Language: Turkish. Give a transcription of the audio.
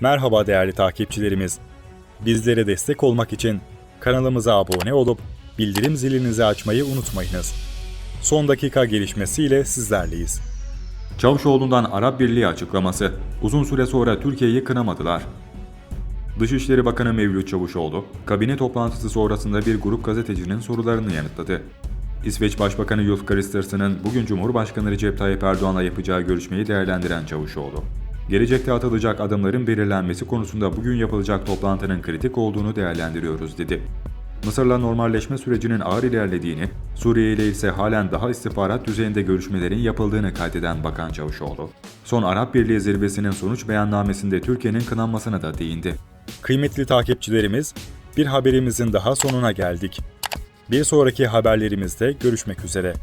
Merhaba değerli takipçilerimiz. Bizlere destek olmak için kanalımıza abone olup bildirim zilinizi açmayı unutmayınız. Son dakika gelişmesiyle sizlerleyiz. Çavuşoğlu'ndan Arap Birliği açıklaması. Uzun süre sonra Türkiye'yi kınamadılar. Dışişleri Bakanı Mevlüt Çavuşoğlu, kabine toplantısı sonrasında bir grup gazetecinin sorularını yanıtladı. İsveç Başbakanı Ulf Kristersen'ın bugün Cumhurbaşkanı Recep Tayyip Erdoğan'la yapacağı görüşmeyi değerlendiren Çavuşoğlu, gelecekte atılacak adımların belirlenmesi konusunda bugün yapılacak toplantının kritik olduğunu değerlendiriyoruz dedi. Mısır'la normalleşme sürecinin ağır ilerlediğini, Suriye ile ise halen daha istihbarat düzeyinde görüşmelerin yapıldığını kaydeden Bakan Çavuşoğlu, son Arap Birliği zirvesinin sonuç beyannamesinde Türkiye'nin kınanmasına da değindi. Kıymetli takipçilerimiz, bir haberimizin daha sonuna geldik. Bir sonraki haberlerimizde görüşmek üzere.